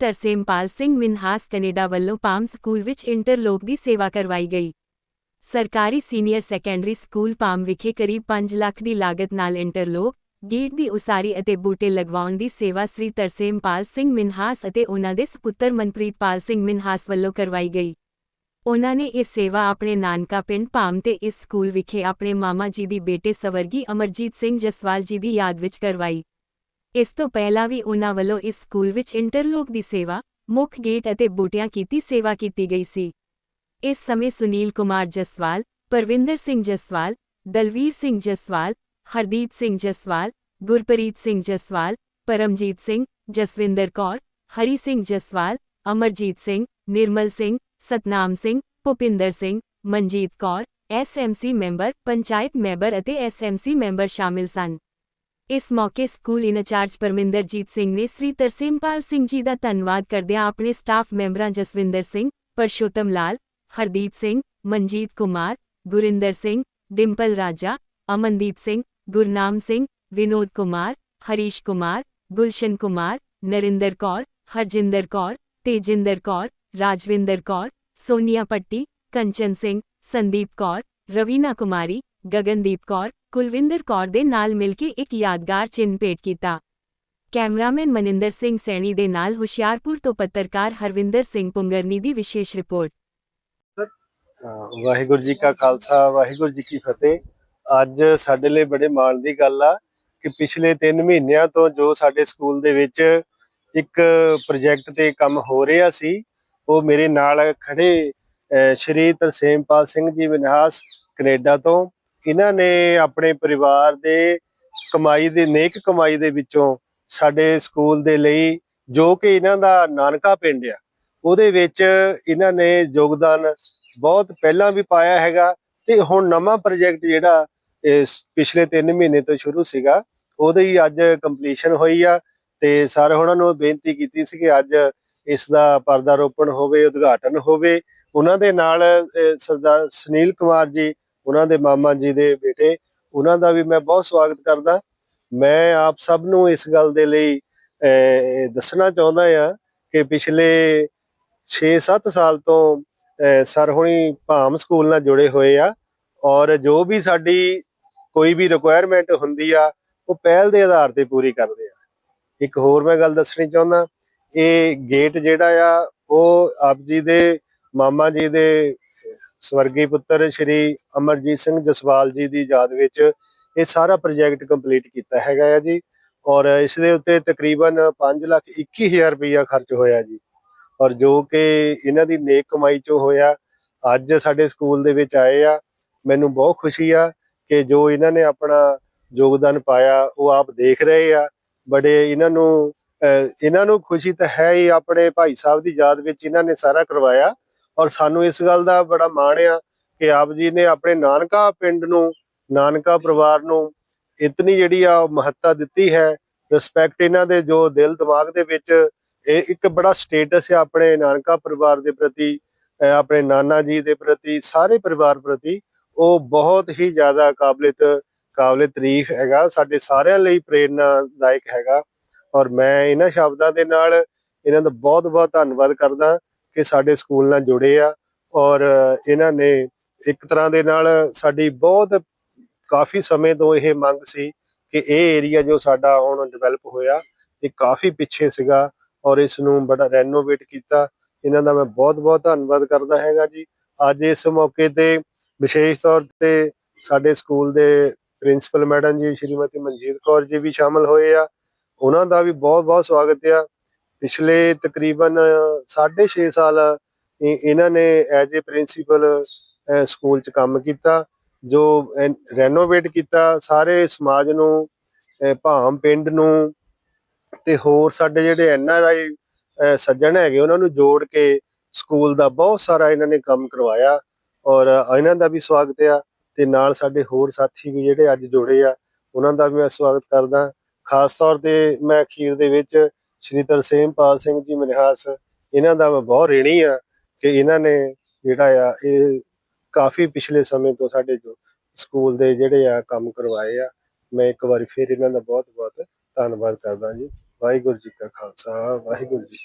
Tarsempal Singh Minhas Canada ਵੱਲੋਂ ਪਾਮ school ਵਿੱਚ ਇੰਟਰਲੋਕ ਦੀ ਸੇਵਾ ਕਰਵਾਈ ਗਈ। ਸਰਕਾਰੀ ਸੀਨੀਅਰ ਸੈਕੰਡਰੀ ਸਕੂਲ ਪਾਮ ਵਿਖੇ ਕਰੀਬ 5 ਲੱਖ ਦੀ ਲਾਗਤ ਨਾਲ ਇੰਟਰਲੋਕ, ਗੇਟ ਦੀ ਉਸਾਰੀ ਅਤੇ ਬੂਟੇ ਲਗਵਾਉਣ ਦੀ ਸੇਵਾ ਸ੍ਰੀ ਤਰਸੇਮਪਾਲ ਸਿੰਘ ਮਿਨਹਾਸ ਅਤੇ ਉਹਨਾਂ ਦੇ ਸੁਪੁੱਤਰ ਮਨਪ੍ਰੀਤਪਾਲ ਸਿੰਘ ਮਿਨਹਾਸ ਵੱਲੋਂ ਕਰਵਾਈ ਗਈ। ਉਹਨਾਂ ਨੇ ਇਹ ਸੇਵਾ ਆਪਣੇ ਨਾਨਕਾ ਪਿੰਡ ਪਾਮ ਤੇ ਇਸ ਸਕੂਲ ਵਿਖੇ ਆਪਣੇ ਮਾਮਾ ਜੀ ਦੀ ਬੇਟੇ ਸਵਰਗੀ ਅਮਰਜੀਤ ਸਿੰਘ ਜਸਵਾਲ ਜੀ ਦੀ ਯਾਦ ਵਿੱਚ ਕਰਵਾਈ। ਇਸ ਤੋਂ ਪਹਿਲਾਂ ਵੀ ਉਹਨਾਂ ਵੱਲੋਂ ਇਸ ਸਕੂਲ ਵਿੱਚ ਇੰਟਰਲੋਕ ਦੀ ਸੇਵਾ, ਮੁੱਖ ਗੇਟ ਅਤੇ ਬੂਟਿਆਂ ਕੀਤੀ ਸੇਵਾ ਕੀਤੀ ਗਈ ਸੀ। ਇਸ ਸਮੇਂ Sunil Kumar Jaswal, Parvinder Singh Jaswal, Dalvir Singh Jaswal, Hardeep Singh Jaswal, Gurpreet Singh Jaswal, Paramjit Singh, Jaswinder Kaur, Hari Singh Jaswal, Amarjit Singh, Nirmal Singh, Satnam Singh, Bhupinder Singh, Manjit Kaur SMC member, panchayat member ਅਤੇ SMC member ਸ਼ਾਮਿਲ ਸਨ। ਇਸ ਮੌਕੇ school incharge Parminderjit Singh ਨੇ ਸ੍ਰੀ ਤਰਸੇਮਪਾਲ ਸਿੰਘ ਜੀ ਦਾ ਧੰਨਵਾਦ ਕਰਦਿਆਂ ਆਪਣੇ staff ਮੈਂਬਰਾਂ ਜਸਵਿੰਦਰ ਸਿੰਘ, ਪਰਸ਼ੋਤਮ ਲਾਲ, ਹਰਦੀਪ ਸਿੰਘ, ਮਨਜੀਤ ਕੁਮਾਰ, ਗੁਰਿੰਦਰ ਸਿੰਘ, ਡਿੰਪਲ ਰਾਜਾ, ਅਮਨਦੀਪ ਸਿੰਘ, ਗੁਰਨਾਮ ਸਿੰਘ, ਵਿਨੋਦ ਕੁਮਾਰ, ਹਰੀਸ਼ ਕੁਮਾਰ, ਗੁਲਸ਼ਨ ਕੁਮਾਰ, ਨਰਿੰਦਰ ਕੌਰ, ਹਰਜਿੰਦਰ ਕੌਰ, ਤੇਜਿੰਦਰ ਕੌਰ, ਰਾਜਵਿੰਦਰ ਕੌਰ, ਸੋਨੀਆ ਪੱਟੀ, ਕੰਚਨ ਸਿੰਘ, ਸੰਦੀਪ ਕੌਰ, ਰਵੀਨਾ ਕੁਮਾਰੀ, ਗਗਨਦੀਪ ਕੌਰ ਕੁਲਵਿੰਦਰ ਕੌਰ ਦੇ ਨਾਲ ਮਿਲ ਕੇ ਇੱਕ ਯਾਦਗਾਰ ਚਿੰਨ ਭੇਟ ਕੀਤਾ। ਕੈਮਰਾਮੈਨ ਮਨਿੰਦਰ ਸਿੰਘ ਸੈਣੀ ਦੇ ਨਾਲ ਹੁਸ਼ਿਆਰਪੁਰ ਤੋਂ ਪੱਤਰਕਾਰ ਹਰਵਿੰਦਰ ਸਿੰਘ ਪੁੰਗਰਨੀ ਦੀ ਵਿਸ਼ੇਸ਼ ਰਿਪੋਰਟ। ਵਾਹਿਗੁਰੂ ਜੀ ਕਾ ਖਾਲਸਾ, ਵਾਹਿਗੁਰੂ ਜੀ ਕੀ ਫਤਿਹ। ਅੱਜ ਸਾਡੇ ਲਈ ਬੜੇ ਮਾਣ ਦੀ ਗੱਲ ਆ ਕਿ ਪਿਛਲੇ 3 ਮਹੀਨਿਆਂ ਤੋਂ ਜੋ ਸਾਡੇ ਸਕੂਲ ਦੇ ਵਿੱਚ ਇੱਕ ਪ੍ਰੋਜੈਕਟ ਤੇ ਕੰਮ ਹੋ ਰਿਹਾ ਸੀ, ਉਹ ਮੇਰੇ ਨਾਲ ਖੜੇ ਸ਼੍ਰੀ ਤਰਸੇਮਪਾਲ ਸਿੰਘ ਜੀ ਵਿਨਹਾਸ ਕੈਨੇਡਾ ਤੋਂ ਇਹਨਾਂ ਨੇ ਆਪਣੇ ਪਰਿਵਾਰ ਦੇ ਕਮਾਈ ਦੇ, ਨੇਕ ਕਮਾਈ ਦੇ ਵਿੱਚੋਂ ਸਾਡੇ ਸਕੂਲ ਦੇ ਲਈ ਜੋ ਕਿ ਇਹਨਾਂ ਦਾ ਨਾਨਕਾ ਪਿੰਡ ਆ, ਉਹਦੇ ਵਿੱਚ ਇਹਨਾਂ ਨੇ ਯੋਗਦਾਨ ਬਹੁਤ ਪਹਿਲਾਂ ਵੀ ਪਾਇਆ ਹੈਗਾ ਤੇ ਹੁਣ ਨਵਾਂ ਪ੍ਰੋਜੈਕਟ ਜਿਹੜਾ ਇਸ ਪਿਛਲੇ 3 ਮਹੀਨੇ ਤੋਂ ਸ਼ੁਰੂ ਸੀਗਾ, ਉਹਦੀ ਹੀ ਅੱਜ ਕੰਪਲੀਸ਼ਨ ਹੋਈ ਆ ਤੇ ਸਾਰੇ ਉਹਨਾਂ ਨੂੰ ਬੇਨਤੀ ਕੀਤੀ ਸੀ ਕਿ ਅੱਜ ਇਸ ਦਾ ਪਰਦਾ ਹੋਵੇ, ਉਦਘਾਟਨ ਹੋਵੇ। ਉਹਨਾਂ ਦੇ ਨਾਲ ਸਰਦਾਰ ਸੁਨੀਲ ਕੁਮਾਰ ਜੀ ਉਹਨਾਂ ਦੇ ਮਾਮਾ ਜੀ ਦੇ ਬੇਟੇ ਉਹਨਾਂ ਦਾ ਵੀ ਮੈਂ ਬਹੁਤ ਸਵਾਗਤ ਕਰਦਾ। ਮੈਂ ਆਪ ਸਭ ਨੂੰ ਇਸ ਗੱਲ ਦੇ ਲਈ ਅਹ, ਦੱਸਣਾ ਚਾਹੁੰਦਾ ਆ ਕਿ ਪਿਛਲੇ 6-7 ਸਾਲ ਤੋਂ ਅਹ ਸਰ ਹੁਣੀ ਭਾਮ ਸਕੂਲ ਨਾਲ ਜੁੜੇ ਹੋਏ ਆ ਔਰ ਜੋ ਵੀ ਸਾਡੀ ਕੋਈ ਵੀ ਰਿਕੁਆਇਰਮੈਂਟ ਹੁੰਦੀ ਆ ਉਹ ਪਹਿਲ ਦੇ ਆਧਾਰ ਤੇ ਪੂਰੀ ਕਰਦੇ ਆ। ਇੱਕ ਹੋਰ ਮੈਂ ਗੱਲ ਦੱਸਣੀ ਚਾਹੁੰਦਾ ਇਹ ਗੇਟ ਜਿਹੜਾ ਆ ਉਹ ਆਪ ਜੀ ਦੇ ਮਾਮਾ ਜੀ ਦੇ ਸਵਰਗੀ ਪੁੱਤਰ ਸ਼੍ਰੀ ਅਮਰਜੀਤ ਸਿੰਘ ਜਸਵਾਲ ਜੀ ਦੀ ਯਾਦ ਵਿੱਚ ਇਹ ਸਾਰਾ ਪ੍ਰੋਜੈਕਟ ਕੰਪਲੀਟ ਕੀਤਾ ਹੈਗਾ ਆ ਜੀ। ਔਰ ਇਸ ਦੇ ਉੱਤੇ ਤਕਰੀਬਨ 5 ਲੱਖ 21 ਹਜ਼ਾਰ ਰੁਪਈਆ ਖਰਚ ਹੋਇਆ ਜੀ। ਔਰ ਜੋ ਕਿ ਇਹਨਾਂ ਦੀ ਨੇਕ ਕਮਾਈ ਚੋਂ ਹੋਇਆ, ਅੱਜ ਸਾਡੇ ਸਕੂਲ ਦੇ ਵਿੱਚ ਆਏ ਆ। ਮੈਨੂੰ ਬਹੁਤ ਖੁਸ਼ੀ ਆ ਕਿ ਜੋ ਇਹਨਾਂ ਨੇ ਆਪਣਾ ਯੋਗਦਾਨ ਪਾਇਆ, ਉਹ ਆਪ ਦੇਖ ਰਹੇ ਆ। ਬੜੇ ਇਹਨਾਂ ਨੂੰ, ਅਹ ਇਹਨਾਂ ਨੂੰ ਖੁਸ਼ੀ ਤਾਂ ਹੈ ਹੀ, ਆਪਣੇ ਭਾਈ ਸਾਹਿਬ ਦੀ ਯਾਦ ਵਿੱਚ ਇਹਨਾਂ ਨੇ ਸਾਰਾ ਕਰਵਾਇਆ। ਔਰ ਸਾਨੂੰ ਇਸ ਗੱਲ ਦਾ ਬੜਾ ਮਾਣ ਆ ਕਿ ਆਪ ਜੀ ਨੇ ਆਪਣੇ ਨਾਨਕਾ ਪਿੰਡ ਨੂੰ, ਨਾਨਕਾ ਪਰਿਵਾਰ ਨੂੰ ਇਤਨੀ ਜਿਹੜੀ ਆ ਉਹ ਮਹੱਤਤਾ ਦਿੱਤੀ ਹੈ। ਰਿਸਪੈਕਟ ਇਹਨਾਂ ਦੇ ਜੋ ਦਿਲ ਦਿਮਾਗ ਦੇ ਵਿੱਚ ਇਹ ਇੱਕ ਬੜਾ ਸਟੇਟਸ ਹੈ ਆਪਣੇ ਨਾਨਕਾ ਪਰਿਵਾਰ ਦੇ ਪ੍ਰਤੀ ਆਪਣੇ ਨਾਨਾ ਜੀ ਦੇ ਪ੍ਰਤੀ, ਸਾਰੇ ਪਰਿਵਾਰ ਪ੍ਰਤੀ ਉਹ ਬਹੁਤ ਹੀ ਜ਼ਿਆਦਾ ਕਾਬਲਿਤ ਕਾਬਲੇ ਤਾਰੀਫ ਹੈਗਾ, ਸਾਡੇ ਸਾਰਿਆਂ ਲਈ ਪ੍ਰੇਰਨਾਦਾਇਕ ਹੈਗਾ। ਔਰ ਮੈਂ ਇਹਨਾਂ ਸ਼ਬਦਾਂ ਦੇ ਨਾਲ ਇਹਨਾਂ ਦਾ ਬਹੁਤ ਬਹੁਤ ਧੰਨਵਾਦ ਕਰਦਾ। ਕਿ ਸਾਡੇ ਸਕੂਲ ਨਾਲ ਜੁੜੇ ਆ ਔਰ ਇਹਨਾਂ ਨੇ ਇੱਕ ਤਰ੍ਹਾਂ ਦੇ ਨਾਲ ਸਾਡੀ ਬਹੁਤ ਕਾਫੀ ਸਮੇਂ ਤੋਂ ਇਹ ਮੰਗ ਸੀ ਕਿ ਇਹ ਏਰੀਆ ਜੋ ਸਾਡਾ ਹੁਣ ਡਿਵੈਲਪ ਹੋਇਆ ਇਹ ਕਾਫੀ ਪਿੱਛੇ ਸੀਗਾ ਔਰ ਇਸ ਨੂੰ ਬੜਾ ਰੈਨੋਵੇਟ ਕੀਤਾ। ਇਹਨਾਂ ਦਾ ਮੈਂ ਬਹੁਤ-ਬਹੁਤ ਧੰਨਵਾਦ ਕਰਦਾ ਹੈਗਾ ਜੀ। ਅੱਜ ਇਸ ਮੌਕੇ ਤੇ ਵਿਸ਼ੇਸ਼ ਤੌਰ ਤੇ ਸਾਡੇ ਸਕੂਲ ਦੇ ਪ੍ਰਿੰਸੀਪਲ ਮੈਡਮ ਜੀ, ਸ਼੍ਰੀਮਤੀ ਮਨਜੀਤ ਕੌਰ ਜੀ ਵੀ ਸ਼ਾਮਲ ਹੋਏ ਆ। ਉਹਨਾਂ ਦਾ ਵੀ ਬਹੁਤ-ਬਹੁਤ ਸਵਾਗਤ ਆ। ਪਿਛਲੇ ਤਕਰੀਬਨ 6.5 ਸਾਲ ਇਹਨਾਂ ਨੇ ਐਜ਼ ਅ ਪ੍ਰਿੰਸੀਪਲ ਸਕੂਲ 'ਚ ਕੰਮ ਕੀਤਾ, ਜੋ ਰੈਨੋਵੇਟ ਕੀਤਾ, ਸਾਰੇ ਸਮਾਜ ਨੂੰ ਅਹ ਭਾਮ ਪਿੰਡ ਨੂੰ, ਤੇ ਹੋਰ ਸਾਡੇ ਜਿਹੜੇ ਐਨ ਆਰ ਆਈ ਸੱਜਣ ਹੈਗੇ ਉਹਨਾਂ ਨੂੰ ਜੋੜ ਕੇ ਸਕੂਲ ਦਾ ਬਹੁਤ ਸਾਰਾ ਇਹਨਾਂ ਨੇ ਕੰਮ ਕਰਵਾਇਆ ਔਰ ਇਹਨਾਂ ਦਾ ਵੀ ਸਵਾਗਤ ਆ, ਤੇ ਨਾਲ ਸਾਡੇ ਹੋਰ ਸਾਥੀ ਵੀ ਜਿਹੜੇ ਅੱਜ ਜੁੜੇ ਆ, ਉਹਨਾਂ ਦਾ ਵੀ ਮੈਂ ਸਵਾਗਤ ਕਰਦਾ, ਖਾਸ ਤੌਰ ਤੇ ਮੈਂ ਅਖੀਰ ਦੇ ਵਿੱਚ ਸ਼੍ਰੀ ਤਰਸੇਮਪਾਲ ਸਿੰਘ ਜੀ ਮਨਿਹਾਸ, ਇਹਨਾਂ ਦਾ ਮੈਂ ਬਹੁਤ ਰੇਣੀ ਆ ਕਿ ਇਹਨਾਂ ਨੇ ਜਿਹੜਾ ਆ, ਇਹ ਕਾਫੀ ਪਿਛਲੇ ਸਮੇਂ ਤੋਂ ਸਾਡੇ ਜੋ ਸਕੂਲ ਦੇ ਜਿਹੜੇ ਆ ਕੰਮ ਕਰਵਾਏ ਆ, ਮੈਂ ਇੱਕ ਵਾਰੀ ਫਿਰ ਇਹਨਾਂ ਦਾ ਬਹੁਤ ਬਹੁਤ ਧੰਨਵਾਦ ਕਰਦਾ ਜੀ। ਵਾਹਿਗੁਰੂ ਜੀ ਕਾ ਖਾਲਸਾ, ਵਾਹਿਗੁਰੂ ਜੀ